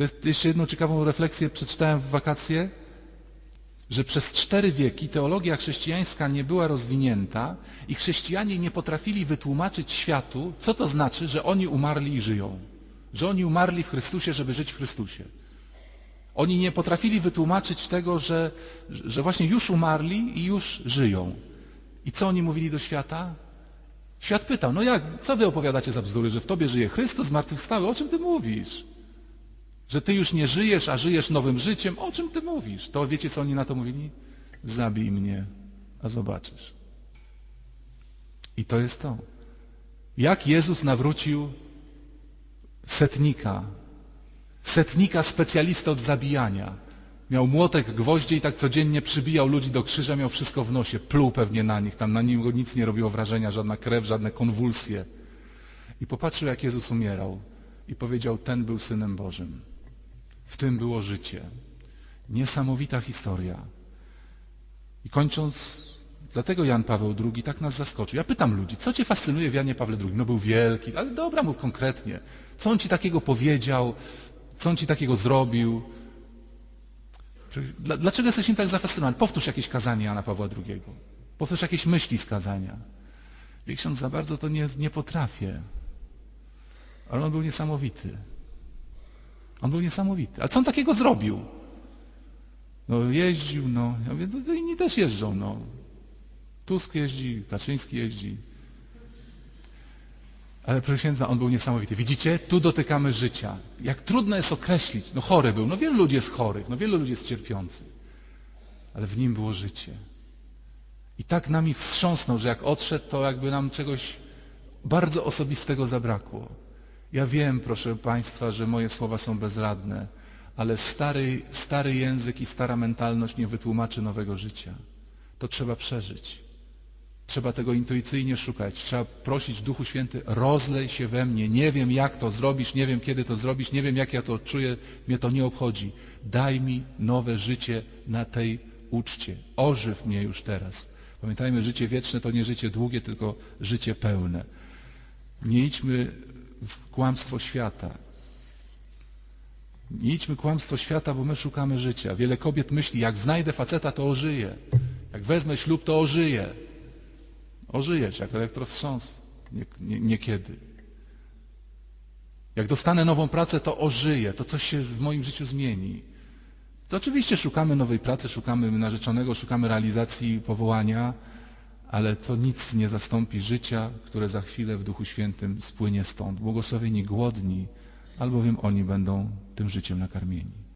To jest jeszcze jedną ciekawą refleksję przeczytałem w wakacje, że przez cztery wieki teologia chrześcijańska nie była rozwinięta i chrześcijanie nie potrafili wytłumaczyć światu, co to znaczy, że oni umarli i żyją. Że oni umarli w Chrystusie, żeby żyć w Chrystusie. Oni nie potrafili wytłumaczyć tego, że, że właśnie już umarli i już żyją. I co oni mówili do świata? Świat pytał, no jak, co wy opowiadacie za bzdury, że w tobie żyje Chrystus zmartwychwstały? O czym ty mówisz? Że ty już nie żyjesz, a żyjesz nowym życiem? O czym ty mówisz? To wiecie, co oni na to mówili? Zabij mnie, a zobaczysz. I to jest to. Jak Jezus nawrócił setnika, setnika specjalista od zabijania. Miał młotek, gwoździe i tak codziennie przybijał ludzi do krzyża, miał wszystko w nosie, pluł pewnie na nich, tam na nim nic nie robiło wrażenia, żadna krew, żadne konwulsje. I popatrzył, jak Jezus umierał i powiedział, ten był Synem Bożym. W tym było życie. Niesamowita historia. I kończąc, dlatego Jan Paweł II tak nas zaskoczył. Ja pytam ludzi, co cię fascynuje w Janie Pawle II? No był wielki, ale dobra, mów konkretnie. Co on ci takiego powiedział? Co on ci takiego zrobił? Dla- Dlaczego jesteś nim tak zafascynowany? Powtórz jakieś kazanie Jana Pawła II. Powtórz jakieś myśli z kazania. Wie ksiądz, za bardzo to nie, nie potrafię. Ale on był niesamowity. On był niesamowity. A co on takiego zrobił? No jeździł, no. Ja mówię, no, to inni też jeżdżą, no. Tusk jeździ, Kaczyński jeździ. Ale proszę księdza, on był niesamowity. Widzicie? Tu dotykamy życia. Jak trudno jest określić. No chory był. No wielu ludzi jest chorych. No wielu ludzi jest cierpiących. Ale w nim było życie. I tak nami wstrząsnął, że jak odszedł, to jakby nam czegoś bardzo osobistego zabrakło. Ja wiem, proszę Państwa, że moje słowa są bezradne, ale stary, stary język i stara mentalność nie wytłumaczy nowego życia. To trzeba przeżyć. Trzeba tego intuicyjnie szukać. Trzeba prosić Duchu Święty, rozlej się we mnie. Nie wiem, jak to zrobisz, nie wiem, kiedy to zrobisz, nie wiem, jak ja to czuję, mnie to nie obchodzi. Daj mi nowe życie na tej uczcie. Ożyw mnie już teraz. Pamiętajmy, życie wieczne to nie życie długie, tylko życie pełne. Nie idźmy w kłamstwo świata. Nie idźmy kłamstwo świata, bo my szukamy życia. Wiele kobiet myśli, jak znajdę faceta, to ożyję. Jak wezmę ślub, to ożyję. Ożyjesz jak elektrowstrząs. Nie, nie, niekiedy. Jak dostanę nową pracę, to ożyję. To coś się w moim życiu zmieni. To oczywiście szukamy nowej pracy, szukamy narzeczonego, szukamy realizacji powołania, ale to nic nie zastąpi życia, które za chwilę w Duchu Świętym spłynie stąd. Błogosławieni głodni, albowiem oni będą tym życiem nakarmieni.